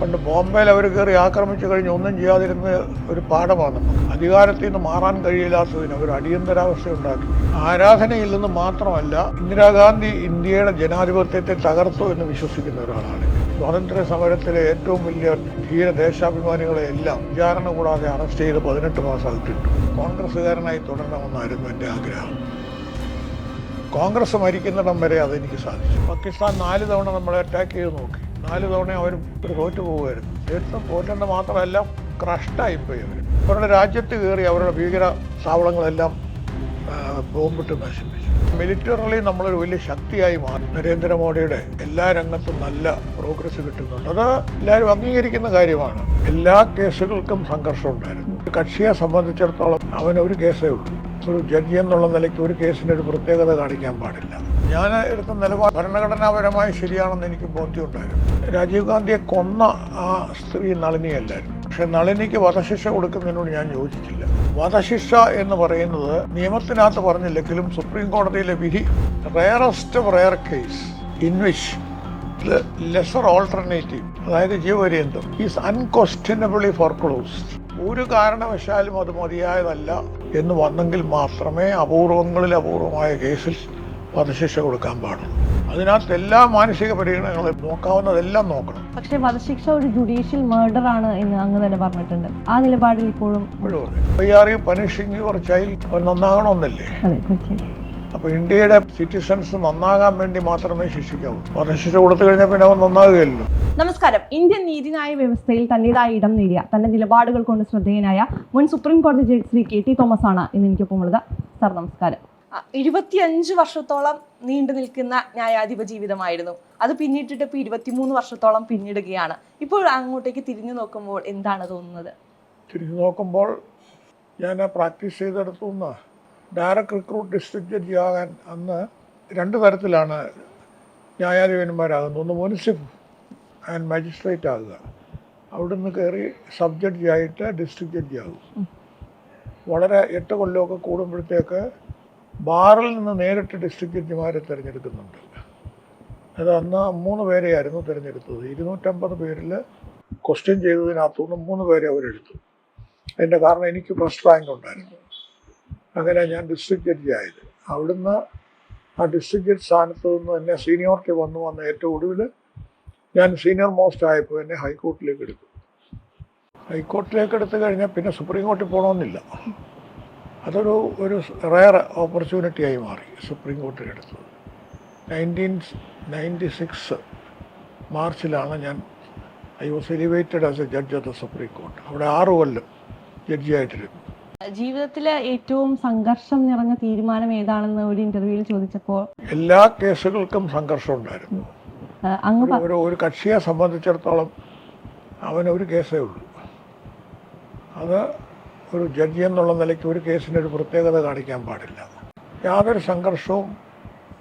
പണ്ട് ബോംബെയിൽ അവർ കയറി ആക്രമിച്ചു കഴിഞ്ഞ് ഒന്നും ചെയ്യാതിരുന്ന ഒരു പാഠമാണ്. അധികാരത്തിൽ നിന്ന് മാറാൻ കഴിയില്ലാത്തതിന് ഒരു അടിയന്തരാവസ്ഥ ഉണ്ടാക്കി. ആരാധനയിൽ നിന്ന് മാത്രമല്ല ഇന്ദിരാഗാന്ധി ഇന്ത്യയുടെ ജനാധിപത്യത്തെ തകർത്തു എന്ന് വിശ്വസിക്കുന്ന ഒരാളാണ്. സ്വാതന്ത്ര്യ സമരത്തിലെ ഏറ്റവും വലിയ ധീര ദേശാഭിമാനികളെ എല്ലാം വിചാരണ കൂടാതെ അറസ്റ്റ് ചെയ്ത് പതിനെട്ട് മാസമായിട്ടിട്ടു കോൺഗ്രസ്സുകാരനായി തുടരണമെന്നായിരുന്നു എന്റെ ആഗ്രഹം. കോൺഗ്രസ് മരിക്കുന്നിടം വരെ അതെനിക്ക് സാധിച്ചു. പാകിസ്ഥാൻ നാല് തവണ നമ്മളെ അറ്റാക്ക് ചെയ്ത് നോക്കി. നാല് തവണ അവർ തോറ്റു പോകുമായിരുന്നു തീർത്ഥം തോറ്റേണ്ട മാത്രമല്ല ക്രഷ്ടായിപ്പോയി അവർ അവരുടെ രാജ്യത്ത് കയറി അവരുടെ ഭീകര താവളങ്ങളെല്ലാം ബോംബിട്ട് നശിപ്പിച്ചു. മിലിറ്ററലി നമ്മളൊരു വലിയ ശക്തിയായി മാറി. നരേന്ദ്രമോദിയുടെ എല്ലാ രംഗത്തും നല്ല പ്രോഗ്രസ് കിട്ടുന്നുണ്ട്. അത് എല്ലാവരും അംഗീകരിക്കുന്ന കാര്യമാണ്. എല്ലാ കേസുകൾക്കും സംഘർഷം ഉണ്ടായിരുന്നു കക്ഷിയെ സംബന്ധിച്ചിടത്തോളം അവനൊരു കേസേ ഉള്ളൂ. ഒരു ജഡ്ജി എന്നുള്ള നിലയ്ക്ക് ഒരു കേസിന് ഒരു പ്രത്യേകത കാണിക്കാൻ പാടില്ല. ഞാൻ എടുത്ത നിലപാട് ഭരണഘടനാപരമായി ശരിയാണെന്ന് എനിക്ക് ബോധ്യമുണ്ടായിരുന്നു. രാജീവ് ഗാന്ധിയെ കൊന്ന ആ സ്ത്രീ നളിനിയല്ലായിരുന്നു പക്ഷെ നളിനിക്ക് വധശിക്ഷ കൊടുക്കുന്നതിനോട് ഞാൻ യോജിച്ചില്ല. വധശിക്ഷ എന്ന് പറയുന്നത് നിയമത്തിനകത്ത് പറഞ്ഞില്ലെങ്കിലും സുപ്രീം കോടതിയിലെ വിധി rarest rare case in which lesser alternative അതായത് ജീവപര്യന്തം ഈസ് ഫോർ ക്ലോസ്ഡ് ഒരു കാരണവശാലും അത് മതിയായതല്ല. എന്ന് വന്നെങ്കിൽ മാത്രമേ അപൂർവങ്ങളിൽ അപൂർവമായ കേസിൽ വധശിക്ഷ കൊടുക്കാൻ പാടുള്ളൂ. അതിനകത്ത് എല്ലാ മാനസിക പരിഗണനകളും നോക്കാവുന്നതെല്ലാം നോക്കണം. പക്ഷേ വധശിക്ഷ ഒരു ജുഡീഷ്യൽ മേർഡർ ആണ് എന്ന് അങ്ങ് തന്നെ പറഞ്ഞിട്ടുണ്ട്. ആ നിലപാടിൽ ഇപ്പോഴും ഇപ്പോഴും why are you punishing your child അവർ നന്നാകണമെന്നല്ലേ? അതെ തീർച്ചയായും അപ്പൊ ഇന്ത്യയുടെ സിറ്റിസൺസ് നന്നാകാൻ വേണ്ടി മാത്രമേ ശിക്ഷിക്കാവൂ. ശിക്ഷ കൊടുത്തു കഴിഞ്ഞാൽ പിന്നെ അവൻ നന്നാകുകയല്ലോ. നമസ്കാരം. ഇന്ത്യൻ നീതിന്യായ വ്യവസ്ഥയിൽ തന്റേതായ ഇടം നേടിയ തന്റെ നിലപാടുകൾ കൊണ്ട് ശ്രദ്ധേയനായ മുൻ സുപ്രീം കോടതി judge Shri K T Thomas ആണ് ഇന്ന് എനിക്കൊപ്പം ഉള്ളത്. സാർ നമസ്കാരം. ഇരുപത്തിയഞ്ച് വർഷത്തോളം നീണ്ടു നിൽക്കുന്ന ന്യായാധിപ ജീവിതമായിരുന്നു. അത് പിന്നിട്ടിട്ട് ഇപ്പോൾ ഇരുപത്തിമൂന്ന് വർഷത്തോളം പിന്നിടുകയാണ്. ഇപ്പോൾ അങ്ങോട്ടേക്ക് തിരിഞ്ഞു നോക്കുമ്പോൾ എന്താണ് തോന്നുന്നത്? തിരിഞ്ഞു നോക്കുമ്പോൾ ഞാൻ പ്രാക്ടീസ് ചെയ്തെടുത്തുനിന്ന് ഡയറക്ട് റിക്രൂട്ട് ഡിസ്ട്രിക്ട് ജഡ്ജി ആകാൻ അന്ന് രണ്ട് തരത്തിലാണ് ന്യായാധിപന്മാരാകുന്നത്. ഒന്ന് മുനിസിഫ് ആൻഡ് മജിസ്ട്രേറ്റ് ആകുക. അവിടുന്ന് കയറി സബ് ജഡ്ജി ആയിട്ട് ഡിസ്ട്രിക്ട് ജഡ്ജി ആകും. വളരെ എട്ട് കൊല്ലമൊക്കെ കൂടുമ്പോഴത്തേക്ക് ബാറിൽ നിന്ന് നേരിട്ട് ഡിസ്ട്രിക്ട് ജഡ്ജിമാരെ തിരഞ്ഞെടുക്കുന്നുണ്ട്. അത് അന്ന് മൂന്ന് പേരെയായിരുന്നു തിരഞ്ഞെടുത്തത്. ഇരുന്നൂറ്റമ്പത് പേരിൽ ക്വസ്റ്റ്യൻ ചെയ്തതിനകത്തുനിന്ന് മൂന്ന് പേരെ അവരെടുത്തു. അതിന്റെ കാരണം എനിക്ക് ഫസ്റ്റ് റാങ്ക് ഉണ്ടായിരുന്നു. അങ്ങനെ ഞാൻ ഡിസ്ട്രിക്ട് ജഡ്ജി ആയത്. അവിടുന്ന് ആ ഡിസ്ട്രിക്ട് ജഡ്ജ് സ്ഥാനത്ത് നിന്ന് എന്നെ സീനിയോറിറ്റി വന്നു വന്ന ഏറ്റവും ഒടുവിൽ ഞാൻ സീനിയർ മോസ്റ്റ് ആയപ്പോൾ എന്നെ ഹൈക്കോർട്ടിലേക്ക് എടുത്തു. ഹൈക്കോർട്ടിലേക്ക് എടുത്തു കഴിഞ്ഞാൽ പിന്നെ സുപ്രീം കോർട്ടിൽ പോകണമെന്നില്ല അതൊരു ഒരു റയർ ഓപ്പർച്യൂണിറ്റി ആയി മാറി സുപ്രീം കോർട്ടിൽ എടുത്തത്. നയന്റീൻ നയന്റി സിക്സ് മാർച്ചിലാണ് ഞാൻ I was elevated as a judge of the supreme court അവിടെ ആറ് കൊല്ലം ജഡ്ജിയായിട്ടിരുന്നു. ജീവിതത്തിലെ ഏറ്റവും സംഘർഷം നിറഞ്ഞ തീരുമാനം ഏതാണെന്ന് ഒരു ഇന്റർവ്യൂവിൽ ചോദിച്ചപ്പോൾ എല്ലാ കേസുകൾക്കും സംഘർഷം ഉണ്ടായിരുന്നു. അങ്ങ് ഒരു- ഒരു ഒരു കക്ഷിയെ സംബന്ധിച്ചിടത്തോളം അവന് ഒരു കേസേ ഉള്ളൂ. അത് ഒരു ജഡ്ജി എന്നുള്ള നിലയ്ക്ക് ഒരു കേസിന് ഒരു പ്രത്യേകത കാണിക്കാൻ പാടില്ല. യാതൊരു സംഘർഷവും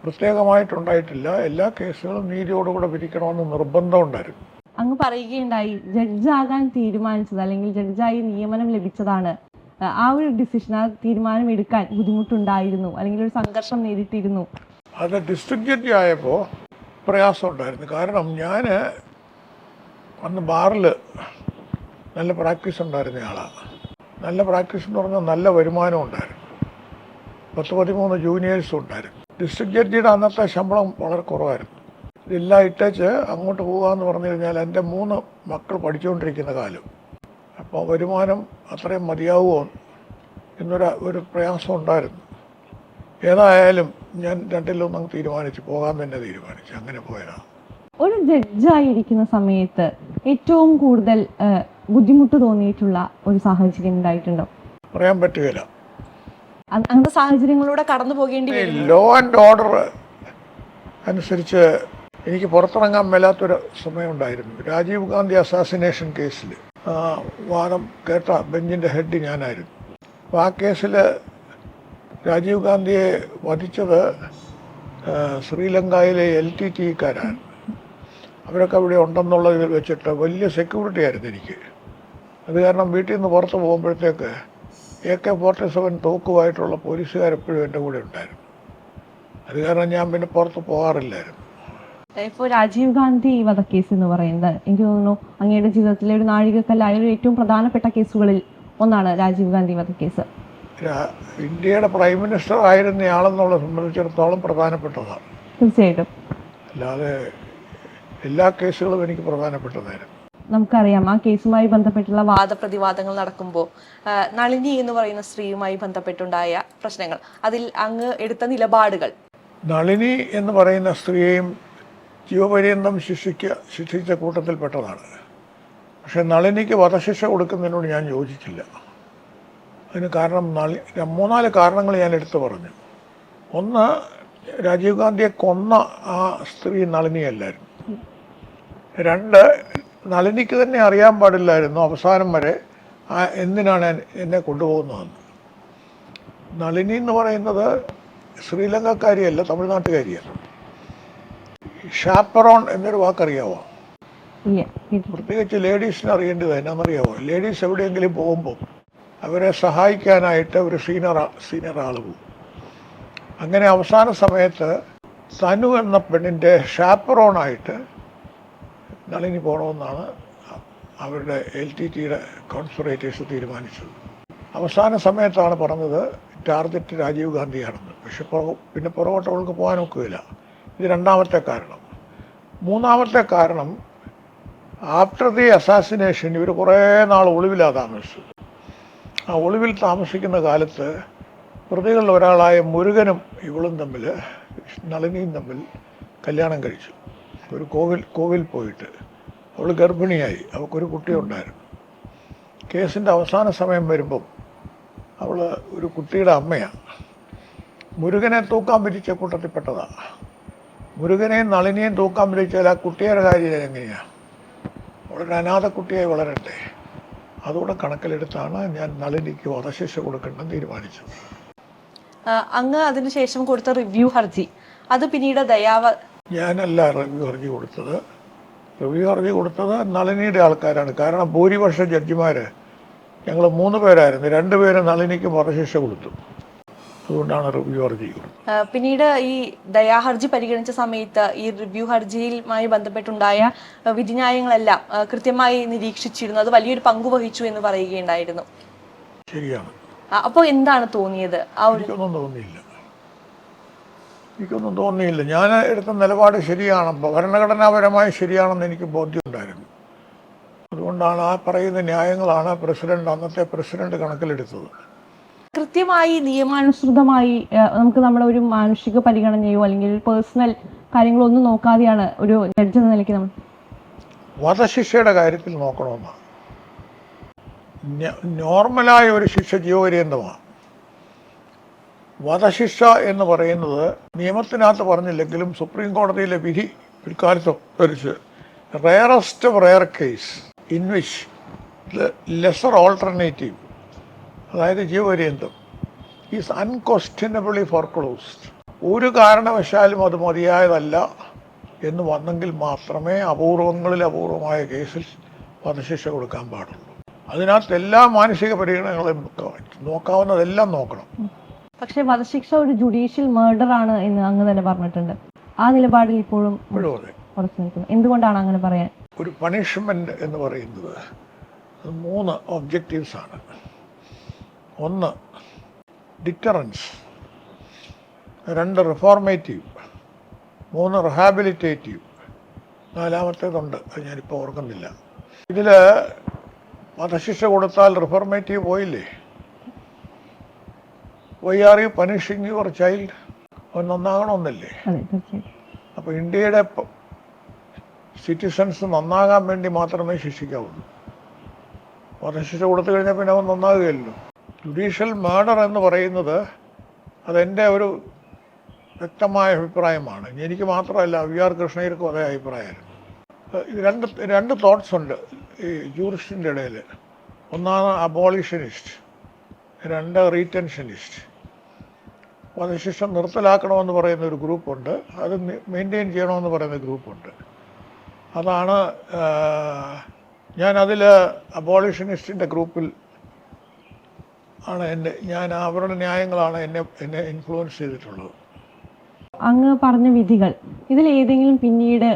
പ്രത്യേകമായിട്ടുണ്ടായിട്ടില്ല. എല്ലാ കേസുകളും നീതിയോടുകൂടെ വിധിക്കണമെന്ന് നിർബന്ധമുണ്ടായിരുന്നു അങ്ങ് പറയുകയുണ്ടായി ജഡ്ജാകാൻ തീരുമാനിച്ചത് അല്ലെങ്കിൽ ജഡ്ജായി നിയമനം ലഭിച്ചതാണ് ആ, ഒരു ഡിസിഷൻ ആ തീരുമാനം എടുക്കാൻ ബുദ്ധിമുട്ടുണ്ടായിരുന്നു അല്ലെങ്കിൽ ഒരു സംഘർഷം നേരിട്ടിരുന്നു? അത് ഡിസ്ട്രിക്ട് ജഡ്ജി ആയപ്പോൾ പ്രയാസമുണ്ടായിരുന്നു. കാരണം ഞാൻ അന്ന് ബാറിൽ നല്ല പ്രാക്ടീസ് ഉണ്ടായിരുന്ന ആളാണ് നല്ല പ്രാക്ടീസ് എന്ന് പറഞ്ഞാൽ നല്ല വരുമാനം ഉണ്ടായിരുന്നു. പത്ത് പതിമൂന്ന് ജൂനിയേഴ്സും ഉണ്ടായിരുന്നു. ഡിസ്ട്രിക്ട് ജഡ്ജിയുടെ അന്നത്തെ ശമ്പളം വളരെ കുറവായിരുന്നു. ഇതെല്ലാം ഇട്ടേച്ച് അങ്ങോട്ട് പോകാമെന്ന് പറഞ്ഞു കഴിഞ്ഞാൽ എന്റെ മൂന്ന് മക്കൾ പഠിച്ചുകൊണ്ടിരിക്കുന്ന കാലം. അപ്പോൾ വരുമാനം അത്രയും മതിയാവുമോ എന്നൊരു ഒരു പ്രയാസം ഉണ്ടായിരുന്നു. ഏതായാലും ഞാൻ രണ്ടിലൊന്നും തീരുമാനിച്ചു. പോകാൻ തന്നെ തീരുമാനിച്ചു. അങ്ങനെ പോയതാണ് ഒരു ജഡ്ജായിരിക്കുന്ന സമയത്ത് ഏറ്റവും കൂടുതൽ ബുദ്ധിമുട്ട് തോന്നിയിട്ടുള്ള ഒരു സാഹചര്യം ഉണ്ടായിട്ടുണ്ടോ? പറയാൻ പറ്റുകയില്ല. അങ്ങനത്തെ സാഹചര്യങ്ങളിലൂടെ കടന്നു പോകേണ്ടി ലോ ആൻഡ് ഓർഡർ അനുസരിച്ച് എനിക്ക് പുറത്തിറങ്ങാൻ മേലാത്തൊരു സമയമുണ്ടായിരുന്നു രാജീവ് ഗാന്ധി അസാസിനേഷൻ കേസിൽ വാദം കേട്ട ബെഞ്ചിന്റെ ഹെഡ് ഞാനായിരുന്നു. അപ്പോൾ ആ കേസിൽ രാജീവ് ഗാന്ധിയെ വധിച്ചത് ശ്രീലങ്കയിലെ എൽ ടി ടിക്കാരാണ് അവരൊക്കെ അവിടെ ഉണ്ടെന്നുള്ളതിൽ വെച്ചിട്ട് വലിയ സെക്യൂരിറ്റി ആയിരുന്നു എനിക്ക്. അത് കാരണം വീട്ടിൽ നിന്ന് പുറത്ത് പോകുമ്പോഴത്തേക്ക് എ കെ ഫോർട്ടി സെവൻ തോക്കുമായിട്ടുള്ള പോലീസുകാരെപ്പോഴും എന്റെ കൂടെ ഉണ്ടായിരുന്നു. അത് കാരണം ഞാൻ പിന്നെ പുറത്ത് പോകാറില്ലായിരുന്നു. ഇപ്പോൾ രാജീവ് ഗാന്ധി വധക്കേസ് എന്ന് പറയുന്നത്. എനിക്ക് തോന്നുന്നു അങ്ങയുടെ ജീവിതത്തിലെ ഒരു നാഴികക്കല്ലായ ഒരു ഏറ്റവും പ്രധാനപ്പെട്ട കേസുകളിൽ ഒന്നാണ് രാജീവ് ഗാന്ധി വധക്കേസ്. ഇന്ത്യയുടെ പ്രൈം മിനിസ്റ്റർ ആയിരുന്നയാളെന്നുള്ള സംബന്ധിച്ചിടത്തോളം പ്രധാനപ്പെട്ടതാണ് തീർച്ചയായിട്ടും. അല്ലാതെ എല്ലാ കേസുകളും എനിക്ക് പ്രധാനപ്പെട്ടതായിരുന്നു. നമുക്കറിയാം ആ കേസുമായി ബന്ധപ്പെട്ടുള്ള വാദപ്രതിവാദങ്ങൾ നടക്കുമ്പോൾ നളിനി എന്ന് പറയുന്ന സ്ത്രീയുമായി ബന്ധപ്പെട്ടുണ്ടായ പ്രശ്നങ്ങൾ അതിൽ അങ്ങ് എടുത്ത നിലപാടുകൾ. നളിനി എന്ന് പറയുന്ന സ്ത്രീയെയും ജീവപര്യന്തം ശിക്ഷിക്ക ശിക്ഷിച്ച കൂട്ടത്തിൽപ്പെട്ടതാണ് പക്ഷേ നളിനിക്ക് വധശിക്ഷ കൊടുക്കുന്നതിനോട് ഞാൻ യോജിച്ചില്ല. അതിന് കാരണം നളി മൂന്നാൽ കാരണങ്ങൾ ഞാൻ എടുത്തു പറഞ്ഞു. ഒന്ന് രാജീവ് ഗാന്ധിയെ കൊന്ന ആ സ്ത്രീ നളിനിയല്ലായിരുന്നു. രണ്ട് നളിനിക്ക് തന്നെ അറിയാൻ പാടില്ലായിരുന്നു അവസാനം വരെ ആ എന്തിനാണ് എന്നെ കൊണ്ടുപോകുന്നതെന്ന്. നളിനി എന്ന് പറയുന്നത് ശ്രീലങ്കക്കാരിയല്ല തമിഴ്നാട്ടുകാരിയാണ്. ഷാപ്പറോൺ എന്നൊരു വാക്കറിയാവോ. പ്രത്യേകിച്ച് ലേഡീസിന് അറിയേണ്ടത് എന്നാണെന്നറിയാവോ ലേഡീസ് എവിടെയെങ്കിലും പോകുമ്പോൾ അവരെ സഹായിക്കാനായിട്ട് ഒരു സീനിയർ സീനിയർ ആൾ പോകും. അങ്ങനെ അവസാന സമയത്ത് തനു എന്ന പെണ്ണിന്റെ ഷാപ്പറോണായിട്ട് നളിനി പോകണമെന്നാണ് അവരുടെ എൽ ടി ടിയുടെ കോൺസ്പിറേറ്റേഴ്സ് തീരുമാനിച്ചത്. അവസാന സമയത്താണ് പറഞ്ഞത് ടാർഗറ്റ് രാജീവ് ഗാന്ധിയാണെന്ന്. പക്ഷെ പിന്നെ പുറകോട്ട് അവൾക്ക് പോകാൻ ഇത് രണ്ടാമത്തെ കാരണം. മൂന്നാമത്തെ കാരണം ആഫ്റ്റർ ദി അസാസിനേഷൻ ഇവർ കുറേ നാൾ ഒളിവിലാണ് താമസിച്ചത്. ആ ഒളിവിൽ താമസിക്കുന്ന കാലത്ത് പ്രതികളിൽ ഒരാളായ മുരുകനും ഇവളും തമ്മിൽ നളിനിയും തമ്മിൽ കല്യാണം കഴിച്ചു. ഒരു കോവിൽ കോവിൽ പോയിട്ട് അവൾ ഗർഭിണിയായി. അവൾക്കൊരു കുട്ടിയുണ്ടായിരുന്നു കേസിന്റെ അവസാന സമയം വരുമ്പം അവൾ ഒരു കുട്ടിയുടെ അമ്മയാണ്. മുരുകനെ തൂക്കാൻ വിരിച്ച കൂട്ടത്തിൽപ്പെട്ടതാണ് മുരുകനെയും നളിനിയും തൂക്കാൻ പിടിച്ചാൽ ആ കുട്ടിയുടെ കാര്യം എങ്ങനെയാണ് വളരെ അനാഥ കുട്ടിയായി വളരട്ടെ. അതുകൂടെ കണക്കിലെടുത്താണ് ഞാൻ നളിനിക്ക് വധശിക്ഷ കൊടുക്കണമെന്ന് തീരുമാനിച്ചത്. അങ്ങ് അതിനുശേഷം കൊടുത്ത റിവ്യൂ ഹർജി. അത് പിന്നീട് ദയാവ ഞാനല്ല റിവ്യൂ ഹർജി കൊടുത്തത്. റിവ്യൂ ഹർജി കൊടുത്തത് നളിനിയുടെ ആൾക്കാരാണ്. കാരണം ഭൂരിപക്ഷ ജഡ്ജിമാർ ഞങ്ങൾ മൂന്ന് പേരായിരുന്നു. രണ്ടുപേരും നളിനിക്ക് വധശിക്ഷ കൊടുത്തു. അതുകൊണ്ടാണ് റിവ്യൂ ഹർജി പിന്നീട് ഈ ദയാഹർജി പരിഗണിച്ച സമയത്ത് ഈ റിവ്യൂ ഹർജിയുമായി ബന്ധപ്പെട്ടുണ്ടായ വിധിന്യായങ്ങളെല്ലാം കൃത്യമായി നിരീക്ഷിച്ചിരുന്നു. അത് വലിയൊരു പങ്ക് വഹിച്ചു എന്ന് പറയുകയുണ്ടായിരുന്നു. ശരിയാണ്. അപ്പോൾ എന്താണ് തോന്നിയത്? ആ ഒരു തോന്നിയില്ല. എനിക്കൊന്നും തോന്നിയില്ല. ഞാൻ എടുത്ത നിലപാട് ശരിയാണ്. ഭരണഘടനാപരമായി ശരിയാണെന്ന് എനിക്ക് ബോധ്യമുണ്ടായിരുന്നു. അതുകൊണ്ടാണ് ആ പറയുന്ന ന്യായങ്ങളാണ് പ്രസിഡന്റ് അന്നത്തെ പ്രസിഡന്റ് കണക്കിലെടുത്തത്. കൃത്യമായി നിയമാനുസൃതമായി നമുക്ക് നമ്മുടെ ഒരു മാനുഷിക പരിഗണനയോ അല്ലെങ്കിൽ പേഴ്സണൽ കാര്യങ്ങളോ ഒന്നും നോക്കാതെയാണ് ഒരു ജഡ്ജ് എന്ന നിലയ്ക്ക് നമ്മൾ വധശിക്ഷയുടെ കാര്യത്തിൽ നോക്കണമെന്നാണ് നോർമലായ ഒരു ശിക്ഷ ജീവപര്യന്തമാണ് വധശിക്ഷ എന്ന് പറയുന്നത് നിയമത്തിനകത്ത് പറഞ്ഞില്ലെങ്കിലും സുപ്രീം കോടതിയിലെ വിധി പിൽക്കാലത്ത് ധരിച്ച് rarest rare case in which lesser alternative അതായത് ജീവപര്യന്തം. ഈസ് അൺക്വസ്റ്റ്യനബിളി ഫോർക്ലോസ്ഡ് ഒരു കാരണവശാലും അത് മതിയായതല്ല എന്ന് വന്നെങ്കിൽ മാത്രമേ അപൂർവങ്ങളിൽ അപൂർവമായ കേസിൽ വധശിക്ഷ കൊടുക്കാൻ പാടുള്ളൂ. അതിനകത്ത് എല്ലാ മാനസിക പരിഗണനകളും നോക്കാവുന്നതെല്ലാം നോക്കണം. പക്ഷേ വധശിക്ഷ ഒരു ജുഡീഷ്യൽ മേർഡർ ആണ് എന്ന് അങ്ങ് തന്നെ പറഞ്ഞിട്ടുണ്ട്. ആ നിലപാടിൽ ഇപ്പോഴും ഇപ്പോഴും ഉറച്ചു നിൽക്കുന്നു. എന്തുകൊണ്ടാണ് അങ്ങനെ പറയാൻ? ഒരു പണിഷ്മെന്റ് എന്ന് പറയുന്നത് മൂന്ന് ഒബ്ജക്റ്റീവ്സ് ആണ്. ഒന്ന് ഡിറ്ററൻസ് രണ്ട് റിഫോർമേറ്റീവ് മൂന്ന് റിഹാബിലിറ്റേറ്റീവ്. നാലാമത്തേതുണ്ട് അത് ഞാനിപ്പോൾ ഓർക്കുന്നില്ല. ഇതിൽ വധശിക്ഷ കൊടുത്താൽ റിഫോർമേറ്റീവ് പോയില്ലേ? Why are you punishing your child അവൻ നന്നാകണമെന്നല്ലേ? അപ്പോൾ ഇന്ത്യയുടെ സിറ്റിസൺസ് നന്നാകാൻ വേണ്ടി മാത്രമേ ശിക്ഷിക്കാവുള്ളൂ. വധശിക്ഷ കൊടുത്തു കഴിഞ്ഞാൽ പിന്നെ അവൻ നന്നാകുകയല്ലോ. ജുഡീഷ്യൽ മേഡർ എന്ന് പറയുന്നത് അതെന്റെ ഒരു വ്യക്തമായ അഭിപ്രായമാണ്. എനിക്ക് മാത്രമല്ല വി ആർ കൃഷ്ണയ്യർക്കും അതേ അഭിപ്രായമായിരുന്നു. രണ്ട് രണ്ട് തോട്ട്സ് ഉണ്ട് ഈ ജൂറിസ്റ്റിന്റെ ഇടയിൽ. ഒന്നാണ് അബോളിഷനിസ്റ്റ് രണ്ട് റീറ്റൻഷനിസ്റ്റ് വധശിക്ഷ നിർത്തലാക്കണമെന്ന് പറയുന്ന ഒരു ഗ്രൂപ്പുണ്ട്. അത് മെയിന്റെയിൻ ചെയ്യണമെന്ന് പറയുന്ന ഗ്രൂപ്പുണ്ട്. അതാണ് ഞാൻ അതിൽ അബോളിഷനിസ്റ്റിന്റെ ഗ്രൂപ്പിൽ ആണ് എന്റെ ഞാൻ അവരുടെ ന്യായങ്ങളാണ് എന്നെ എന്നെ ഇൻഫ്ലുവൻസ് ചെയ്തിട്ടുള്ളത്. അങ്ങ് പറഞ്ഞ വിധികൾ ഇതിൽ ഏതെങ്കിലും പിന്നീട്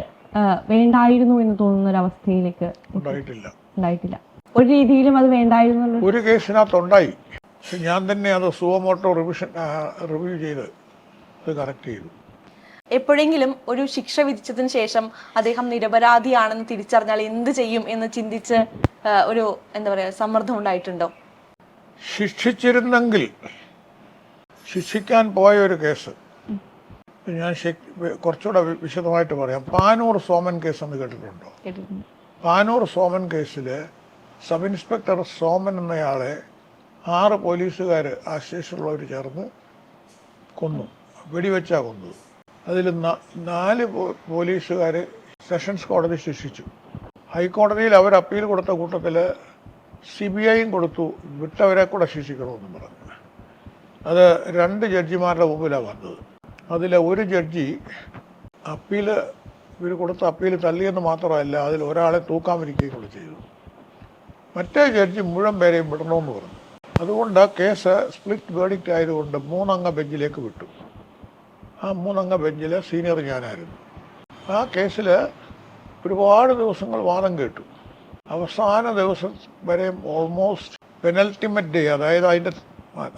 വേണ്ടായിരുന്നു എന്ന് തോന്നുന്ന ഒരു അവസ്ഥയിലേക്ക് ഉണ്ടായിട്ടില്ല. ഉണ്ടായിട്ടില്ല. ഒരു രീതിയിലും അത് വേണ്ടായിരുന്നു ഒരു കേസിനകത്തുണ്ടായി പക്ഷെ ഞാൻ തന്നെ അത് സുവമോട്ടോ റിവിഷൻ റിവ്യൂ ചെയ്ത് അത് കറക്റ്റ് ചെയ്തു. എപ്പോഴെങ്കിലും ഒരു ശിക്ഷ വിധിച്ചതിന് ശേഷം അദ്ദേഹം നിരപരാധിയാണെന്ന് തിരിച്ചറിഞ്ഞാൽ എന്ത് ചെയ്യും എന്ന് ചിന്തിച്ച് ഒരു എന്താ പറയുക സമ്മർദ്ദം ഉണ്ടായിട്ടുണ്ടോ? ശിക്ഷിച്ചിരുന്നെങ്കിൽ ശിക്ഷിക്കാൻ പോയ ഒരു കേസ്. ഞാൻ കുറച്ചുകൂടെ വിശദമായിട്ട് പറയാം. പാനൂർ സോമൻ കേസ് എന്ന് കേട്ടിട്ടുണ്ടോ? പാനൂർ സോമൻ കേസിൽ സബ് ഇൻസ്പെക്ടർ സോമൻ എന്നയാളെ ആറ് പോലീസുകാർ ആ സ്റ്റേഷനിലുള്ളവർ ചേർന്ന് കൊന്നു. വെടിവെച്ചാ കൊന്നത്. അതിൽ നാല് പോലീസുകാർ സെഷൻസ് കോടതി ശിക്ഷിച്ചു. ഹൈക്കോടതിയിൽ അവർ അപ്പീൽ കൊടുത്ത കൂട്ടത്തിൽ സി ബി ഐയും കൊടുത്തു. വിട്ടവരെ കൂടെ ശിക്ഷിക്കണമെന്ന് പറഞ്ഞു. അത് രണ്ട് ജഡ്ജിമാരുടെ മുമ്പിലാണ് വന്നത്. അതിലെ ഒരു ജഡ്ജി അപ്പീൽ ഇവർ കൊടുത്ത അപ്പീൽ തള്ളിയെന്ന് മാത്രമല്ല അതിൽ ഒരാളെ തൂക്കാമിരിക്കുകയും കൂടെ ചെയ്തു. മറ്റേ ജഡ്ജി മുഴുവൻ പേരെയും വിടണമെന്ന് പറഞ്ഞു. അതുകൊണ്ട് കേസ് സ്പ്ലിറ്റ് വേർഡിക്റ്റ് ആയതുകൊണ്ട് മൂന്നംഗ ബെഞ്ചിലേക്ക് വിട്ടു. ആ മൂന്നംഗ ബെഞ്ചിൽ സീനിയർ ഞാനായിരുന്നു. ആ കേസിൽ ഒരുപാട് ദിവസങ്ങൾ വാദം കേട്ടു. അവസാന ദിവസം വരെ ഓൾമോസ്റ്റ് പെനൽറ്റിമറ്റ് ഡേ അതായത് അതിന്റെ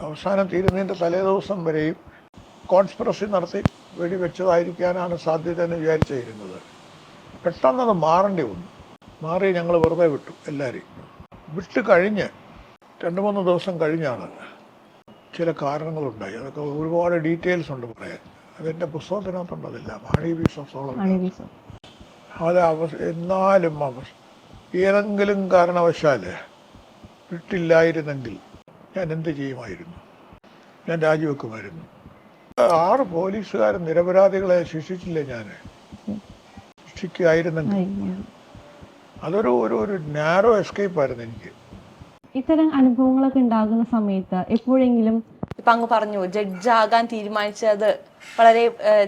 അവസാനം തീരുന്നതിന്റെ തലേ ദിവസം വരെയും കോൺസ്പിറസി നടത്തി വെടിവെച്ചതായിരിക്കാനാണ് സാധ്യത എന്ന് വിചാരിച്ചിരുന്നത്. പെട്ടെന്നത് മാറേണ്ടി വന്നു. മാറി ഞങ്ങൾ വെറുതെ വിട്ടു എല്ലാവരെയും വിട്ട് കഴിഞ്ഞ് രണ്ട് മൂന്ന് ദിവസം കഴിഞ്ഞാണ് ചില കാരണങ്ങളുണ്ടായി. അതൊക്കെ ഒരുപാട് ഡീറ്റെയിൽസ് ഉണ്ട് പറയാൻ. അതെന്റെ പുസ്തകത്തിനകത്തുണ്ടതില്ല മാണി ഹണി ബീസ് ഓഫ് സോളം അത് അവ എന്നാലും അവ ഏതെങ്കിലും കാരണവശാൽ വിട്ടില്ലായിരുന്നെങ്കിൽ ഞാൻ എന്ത് ചെയ്യുമായിരുന്നു? ഞാൻ രാജിവെക്കുമായിരുന്നു. ആറ് പോലീസുകാർ നിരപരാധികളെ ശിക്ഷിച്ചില്ലേ ഞാൻ? ശിക്ഷിക്കുകയായിരുന്നെങ്കിൽ അതൊരു ഒരു ഒരു നാരോ എസ്കേപ്പ് ആയിരുന്നു എനിക്ക്. ഇത്തരം അനുഭവങ്ങളൊക്കെ ഉണ്ടാകുന്ന സമയത്ത് എപ്പോഴെങ്കിലും ഇപ്പൊ അങ്ങ് പറഞ്ഞു ജഡ്ജാകാൻ തീരുമാനിച്ചത് വളരെ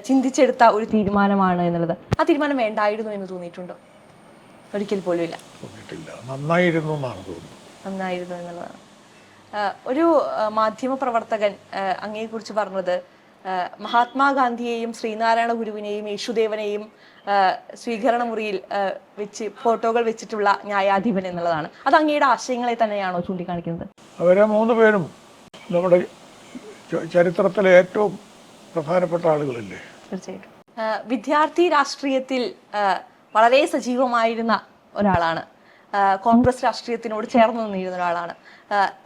ചിന്തിച്ചെടുത്ത ഒരു തീരുമാനമാണ് എന്നുള്ളത്. ആ തീരുമാനം വേണ്ടായിരുന്നു എന്ന് തോന്നിയിട്ടുണ്ടോ? ഒരിക്കൽ പോലും ഇല്ല. തോന്നിയിട്ടില്ല നന്നായിരുന്നു എന്നാണ് തോന്നുന്നത്. നന്നായിരുന്നു എന്നുള്ളതാണ്. ആഹ് ഒരു മാധ്യമ പ്രവർത്തകൻ അങ്ങയെക്കുറിച്ച് പറഞ്ഞത് മഹാത്മാഗാന്ധിയെയും ശ്രീനാരായണ ഗുരുവിനെയും യേശുദേവനെയും സ്വീകരണ മുറിയിൽ വെച്ച് ഫോട്ടോകൾ വെച്ചിട്ടുള്ള ന്യായാധിപൻ എന്നുള്ളതാണ്. അത് അങ്ങയുടെ ആശയങ്ങളെ തന്നെയാണോ ചൂണ്ടിക്കാണിക്കുന്നത്? അവരെ മൂന്ന് പേരും നമ്മുടെ ചരിത്രത്തിലെ ഏറ്റവും പ്രധാനപ്പെട്ട ആളുകളല്ലേ? തീർച്ചയായിട്ടും. വിദ്യാർത്ഥി രാഷ്ട്രീയത്തിൽ വളരെ സജീവമായിരുന്ന ഒരാളാണ്. കോൺഗ്രസ് രാഷ്ട്രീയത്തിനോട് ചേർന്ന് നിന്നിരുന്ന ഒരാളാണ്.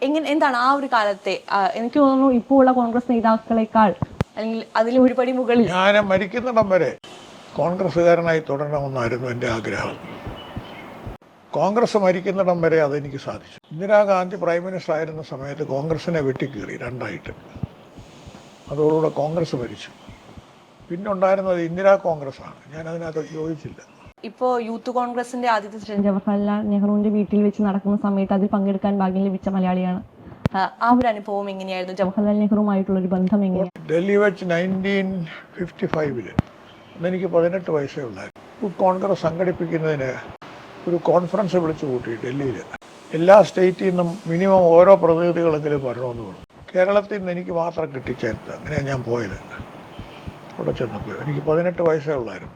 എങ്ങനെ എന്താണ് ആ ഒരു കാലത്തെ എനിക്ക് തോന്നുന്നു ഇപ്പോൾ ഉള്ള കോൺഗ്രസ് നേതാക്കളെക്കാൾ അല്ലെങ്കിൽ അതിൽ ഒരുപടി മുകളിൽ ഞാൻ മരിക്കുന്നിടം വരെ കോൺഗ്രസ്സുകാരനായി തുടരണമെന്നായിരുന്നു എന്റെ ആഗ്രഹം. കോൺഗ്രസ് മരിക്കുന്നിടം വരെ അതെനിക്ക് സാധിച്ചു. ഇന്ദിരാഗാന്ധി പ്രൈം മിനിസ്റ്റർ ആയിരുന്ന സമയത്ത് കോൺഗ്രസിനെ വെട്ടിക്കീറി രണ്ടായിട്ട്. അതോടുകൂടെ കോൺഗ്രസ് മരിച്ചു. പിന്നുണ്ടായിരുന്നത് ഇന്ദിരാ കോൺഗ്രസ് ആണ് ഞാൻ അതിനകത്ത് യോജിച്ചില്ല. ഇപ്പോ യൂത്ത് കോൺഗ്രസിന്റെ ആദ്യത്തെ ജവഹർലാൽ നെഹ്റുവിന്റെ വീട്ടിൽ വെച്ച് നടക്കുന്ന സമയത്ത് അതിൽ പങ്കെടുക്കാൻ ഭാഗ്യം ലഭിച്ച മലയാളിയാണ്. ആ ഒരു അനുഭവം എങ്ങനെയായിരുന്നു? ജവഹർലാൽ നെഹ്റുവുമായിട്ടുള്ള ഒരു ബന്ധം എങ്ങനെയാണ് ഡൽഹി വെച്ച് നയന്റീൻ ഫിഫ്റ്റി ഫൈവിൽ എനിക്ക് പതിനെട്ട് വയസ്സേ ഉള്ളായിരുന്നു. കോൺഗ്രസ് സംഘടിപ്പിക്കുന്നതിന് ഒരു കോൺഫറൻസ് വിളിച്ചു കൂട്ടി ഡൽഹിയിൽ എല്ലാ സ്റ്റേറ്റിൽ നിന്നും മിനിമം ഓരോ പ്രതിനിധികളെങ്കിലും വരണമെന്ന് പറഞ്ഞു. കേരളത്തിൽ നിന്ന് എനിക്ക് മാത്രം കിട്ടിച്ചേർത്ത് അങ്ങനെയാണ് ഞാൻ പോയത്. അവിടെ ചെന്നപ്പോൾ എനിക്ക് പതിനെട്ട് വയസ്സേ ഉള്ളായിരുന്നു.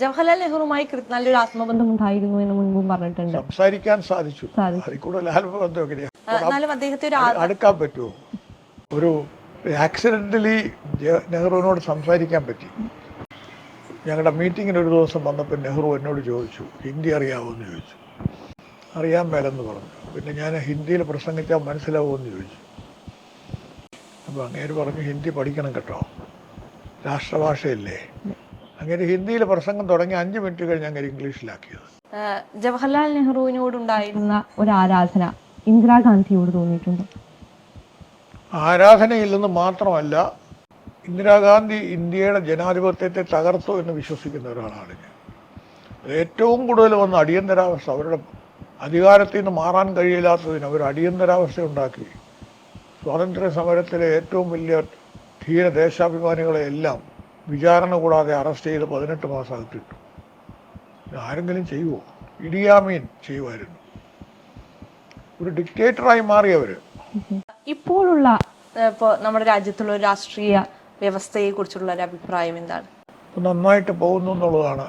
ജവഹർലാൽ നെഹ്റുമായി നല്ലൊരു ആത്മബന്ധം ഉണ്ടായിരുന്നു എന്ന് മുൻപും പറഞ്ഞിട്ടുണ്ട്. സംസാരിക്കാൻ സാധിച്ചു. കൂടുതൽ ആത്മബന്ധം എങ്ങനെയാണ് അദ്ദേഹത്തെ അടുക്കാൻ പറ്റുമോ? ഒരു ആക്സിഡന്റലി നെഹ്റുവിനോട് സംസാരിക്കാൻ പറ്റി. ഞങ്ങളുടെ മീറ്റിങ്ങിന് ഒരു ദിവസം വന്നപ്പോൾ നെഹ്റു എന്നോട് ചോദിച്ചു ഹിന്ദി അറിയാമോ എന്ന് ചോദിച്ചു. അറിയാൻ മേലെന്ന് പറഞ്ഞു. പിന്നെ ഞാൻ ഹിന്ദിയിൽ പ്രസംഗിച്ചാൽ മനസ്സിലാവുമെന്ന് ചോദിച്ചു. അപ്പോൾ അങ്ങേര് പറഞ്ഞു ഹിന്ദി പഠിക്കണം കേട്ടോ. രാഷ്ട്രഭാഷയല്ലേ. അങ്ങനെ ഹിന്ദിയിൽ പ്രസംഗം തുടങ്ങി അഞ്ച് മിനിറ്റ് കഴിഞ്ഞ് അങ്ങനെ ഇംഗ്ലീഷിലാക്കിയത്. ജവഹർലാൽ നെഹ്റുവിനോടുണ്ടായിരുന്ന ഒരു ആരാധന ഇന്ദിരാഗാന്ധിയോട് തോന്നിയിട്ടുണ്ട്. ആരാധനയില്ലെന്ന് മാത്രമല്ല ഇന്ദിരാഗാന്ധി ഇന്ത്യയുടെ ജനാധിപത്യത്തെ തകർത്തു എന്ന് വിശ്വസിക്കുന്ന ഒരാളാണ് ഞാൻ. ഏറ്റവും കൂടുതൽ വന്ന അടിയന്തരാവസ്ഥ അവരുടെ അധികാരത്തിൽ നിന്ന് മാറാൻ കഴിയില്ലാത്തതിന് അവർ അടിയന്തരാവസ്ഥ ഉണ്ടാക്കി. സ്വാതന്ത്ര്യ സമരത്തിലെ ഏറ്റവും വലിയ ധീര ദേശാഭിമാനികളെ എല്ലാം വിചാരണ കൂടാതെ അറസ്റ്റ് ചെയ്ത് പതിനെട്ട് മാസം അകത്തിട്ടു ഇത് ആരെങ്കിലും ചെയ്യുമോ ഇടിയാമീൻ ചെയ്യുമായിരുന്നു. ഒരു ഡിക്റ്റേറ്ററായി മാറിയവർ ഇപ്പോഴുള്ള ഇപ്പോൾ നമ്മുടെ രാജ്യത്തുള്ള രാഷ്ട്രീയ വ്യവസ്ഥയെക്കുറിച്ചുള്ള ഒരു അഭിപ്രായം എന്താണ്? നന്നായിട്ട് പോകുന്നു എന്നുള്ളതാണ്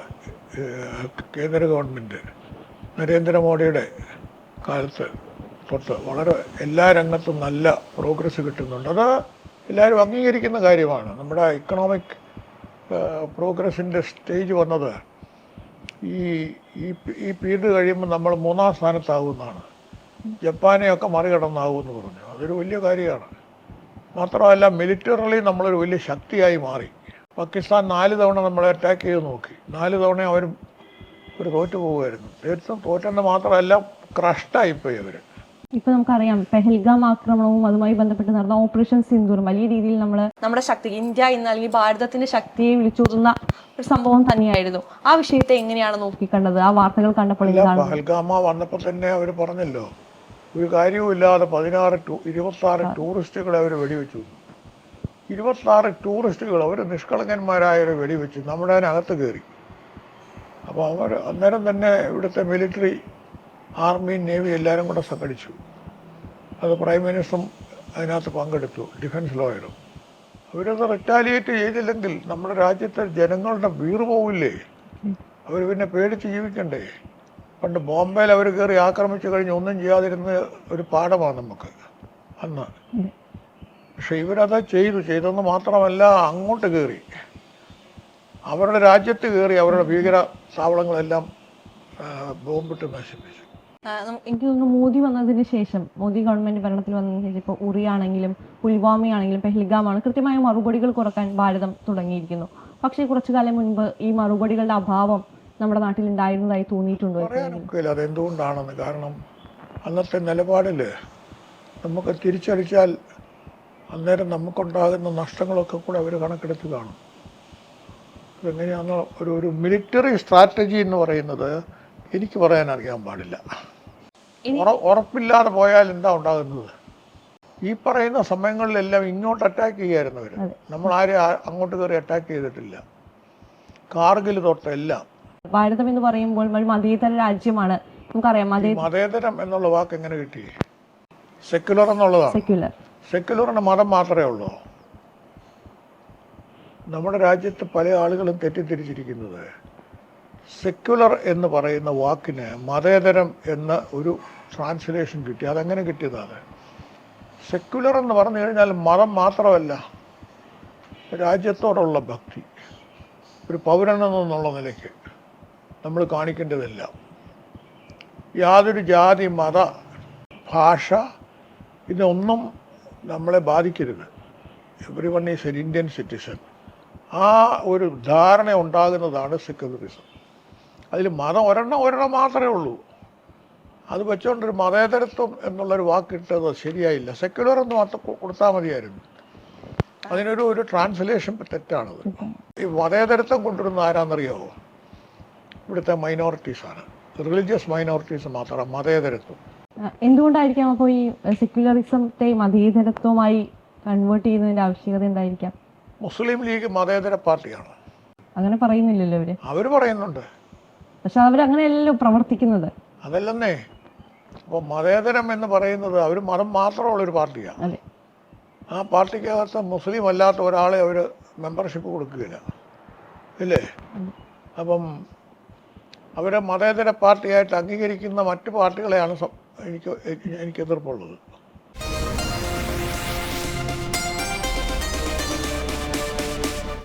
കേന്ദ്ര ഗവൺമെന്റ് നരേന്ദ്രമോദിയുടെ കാലത്ത് തൊട്ട് വളരെ എല്ലാ രംഗത്തും നല്ല പ്രോഗ്രസ് കിട്ടുന്നുണ്ട്. അത് എല്ലാവരും അംഗീകരിക്കുന്ന കാര്യമാണ്. നമ്മുടെ ഇക്കണോമിക് പ്രോഗ്രസിന്റെ സ്റ്റേജ് വന്നത് ഈ ഈ പീരീഡ് കഴിയുമ്പോൾ നമ്മൾ മൂന്നാം സ്ഥാനത്താകുമെന്നാണ്. ജപ്പാനെയൊക്കെ മറികടന്നാകുമെന്ന് പറഞ്ഞു. അതൊരു വലിയ കാര്യമാണ്. മാത്രമല്ല മിലിറ്ററലി നമ്മളൊരു വലിയ ശക്തിയായി മാറി. പാകിസ്ഥാൻ നാല് തവണ നമ്മളെ അറ്റാക്ക് ചെയ്ത് നോക്കി. നാല് തവണ അവർ ഒരു തോറ്റു പോകുമായിരുന്നു തീർത്തും തോറ്റെന്ന് മാത്രമല്ല ക്രഷ്ടായിപ്പോയി അവർ ഇപ്പൊ നമുക്കറിയാം പെഹൽഗാം ആക്രമണവും അതുമായി ബന്ധപ്പെട്ട് നടന്ന ഓപ്പറേഷൻ സിന്ദൂറും വലിയ രീതിയിൽ നമ്മൾ നമ്മുടെ ശക്തി ഇന്ത്യ ഇന്ന് അല്ലെങ്കിൽ ഭാരതത്തിന്റെ ശക്തിയെ വിളിച്ചോതുന്ന ഒരു സംഭവം തന്നെയായിരുന്നു. ആ വിഷയത്തെ എങ്ങനെയാണ് നോക്കിക്കണ്ടത്? ആ വാർത്തകൾ കണ്ടപ്പോൾ പഹൽഗാമ വന്നപ്പോൾ തന്നെ അവർ പറഞ്ഞല്ലോ. ഒരു കാര്യവുമില്ലാതെ പതിനാറ് ഇരുപത്തി ഇരുപത്താറ് ടൂറിസ്റ്റുകളെ അവർ വെടിവെച്ചു. ഇരുപത്താറ് ടൂറിസ്റ്റുകൾ അവർ നിഷ്കളങ്കന്മാരായവരെ വെടിവെച്ചു. നമ്മുടെ അതിനകത്ത് കയറി അപ്പോൾ അവർ അന്നേരം തന്നെ ഇവിടുത്തെ മിലിറ്ററി ആർമി നേവി എല്ലാവരും കൂടെ സംഘടിച്ചു അത് പ്രൈം മിനിസ്റ്ററും അതിനകത്ത് പങ്കെടുത്തു ഡിഫൻസ് ലോയറും. അവരത് റിറ്റാലിയേറ്റ് ചെയ്തില്ലെങ്കിൽ നമ്മുടെ രാജ്യത്തെ ജനങ്ങളുടെ വീറ് പോവില്ലേ? അവർ പിന്നെ പേടിച്ച് ജീവിക്കണ്ടേ? പണ്ട് ബോംബെയിൽ അവർ കയറി ആക്രമിച്ചു കഴിഞ്ഞ് ഒന്നും ചെയ്യാതിരുന്ന ഒരു പാഠമാണ് നമുക്ക് അന്ന്. പക്ഷെ ഇവരത് ചെയ്തു ചെയ്തെന്ന് മാത്രമല്ല അങ്ങോട്ട് കയറി അവരുടെ രാജ്യത്ത് കയറി അവരുടെ ഭീകര താവളങ്ങളെല്ലാം ബോംബിട്ട് നശിപ്പിച്ചു. എനിക്ക് തോന്നുന്നു മോദി വന്നതിന് ശേഷം മോദി ഗവൺമെന്റ് ഭരണത്തിൽ വന്നതിന് ശേഷം ഇപ്പോൾ ഉറിയാണെങ്കിലും പുൽവാമയാണെങ്കിലും പെഹ്ലിഗാമാണ് പെഹൽഗാമാണ് കൃത്യമായ മറുപടികൾ കുറയ്ക്കാൻ ഭാരതം തുടങ്ങിയിരിക്കുന്നു. പക്ഷേ കുറച്ചു കാലം മുൻപ് ഈ മറുപടികളുടെ അഭാവം നമ്മുടെ നാട്ടിൽ ഉണ്ടായിരുന്നതായി തോന്നിയിട്ടുണ്ടോ? അതെന്തുകൊണ്ടാണെന്ന് കാരണം അന്നത്തെ നിലപാടിൽ നമുക്ക് തിരിച്ചടിച്ചാൽ അന്നേരം നമുക്കുണ്ടാകുന്ന നഷ്ടങ്ങളൊക്കെ കൂടെ അവർ കണക്കെടുത്ത് കാണും. അതെങ്ങനെയാണെന്ന് ഒരു ഒരു മിലിറ്ററി സ്ട്രാറ്റജി എന്ന് പറയുന്നത് എനിക്ക് പറയാൻ അറിയാൻ പാടില്ല ഉറപ്പില്ലാതെ പോയാൽ എന്താ ഉണ്ടാകുന്നത്? ഈ പറയുന്ന സമയങ്ങളിലെല്ലാം ഇങ്ങോട്ട് അറ്റാക്ക് ചെയ്യായിരുന്നു അവർ നമ്മൾ ആരെയും അങ്ങോട്ട് കയറി അറ്റാക്ക് ചെയ്തിട്ടില്ല. കാർഗിൽ തൊട്ടെല്ലാം. ഭാരതം എന്ന് പറയുമ്പോൾ മതേതര രാജ്യമാണ്. നമുക്കറിയാം മതേതരം എന്നുള്ള വാക്ക് എങ്ങനെ കിട്ടി? സെക്യുലർ എന്നുള്ളതാണ്. സെക്യുലർ സെക്യുലറിന് മതം മാത്രമേ ഉള്ളൂ. നമ്മുടെ രാജ്യത്ത് പല ആളുകളും തെറ്റിദ്ധരിച്ചിരിക്കുന്നത്. സെക്യുലർ എന്ന് പറയുന്ന വാക്കിന് മതേതരം എന്ന ഒരു ട്രാൻസ്ലേഷൻ കിട്ടി. അതെങ്ങനെ കിട്ടിയതാണ് സെക്യുലർ എന്ന് പറഞ്ഞു കഴിഞ്ഞാൽ മതം മാത്രമല്ല രാജ്യത്തോടുള്ള ഭക്തി ഒരു പൗരൻ എന്നുള്ള നിലയ്ക്ക് നമ്മൾ കാണിക്കേണ്ടതെല്ലാം. യാതൊരു ജാതി മത ഭാഷ ഇതൊന്നും നമ്മളെ ബാധിക്കരുത്. Everyone is an Indian citizen ആ ഒരു ധാരണ ഉണ്ടാകുന്നതാണ് സെക്യുലറിസം അതിൽ മതം ഒരെണ്ണം ഒരെണ്ണം മാത്രമേ ഉള്ളൂ. അത് വെച്ചുകൊണ്ടൊരു മതേതരത്വം എന്നുള്ളൊരു വാക്കിട്ടത് ശരിയായില്ല. സെക്യുലർ എന്ന് മാത്രം കൊടുത്താൽ മതിയായിരുന്നു. അതിനൊരു ഒരു ട്രാൻസ്ലേഷൻ തെറ്റാണത്. ഈ മതേതരത്വം കൊണ്ടുവരുന്ന ആരാന്നറിയാവോ? ഇവിടുത്തെ മൈനോറിറ്റീസാണ് റിലീജിയസ് മൈനോറിറ്റീസ് മാത്രം മതേതരത്വം. എന്തുകൊണ്ടായിരിക്കാം അപ്പോൾ ഈ സെക്യുലറിസത്തെ മതേതരത്വമായി കൺവേർട്ട് ചെയ്യുന്നതിന്റെ ആവശ്യകത എന്തായിരിക്കാം? മുസ്ലിം ലീഗ് മതേതര പാർട്ടിയാണ്. അങ്ങനെ പറയുന്നില്ലല്ലോ അവർ അവർ പറയുന്നുണ്ട്. പക്ഷെ അവർ അങ്ങനെയല്ലല്ലോ പ്രവർത്തിക്കുന്നത്. അതല്ലെന്നേ. അപ്പോൾ മതേതരം എന്ന് പറയുന്നത് അവർ മതം മാത്രമുള്ള ഒരു പാർട്ടിയാണ് അതെ. ആ പാർട്ടിക്കകത്ത് മുസ്ലിം അല്ലാത്ത ഒരാളെ അവർ മെമ്പർഷിപ്പ് കൊടുക്കുകയില്ല. ഇല്ലേ? അപ്പം അവരെ മതേതര പാർട്ടിയായിട്ട് അംഗീകരിക്കുന്ന മറ്റു പാർട്ടികളെയാണ് എനിക്ക് എനിക്ക് എതിർപ്പുള്ളത്.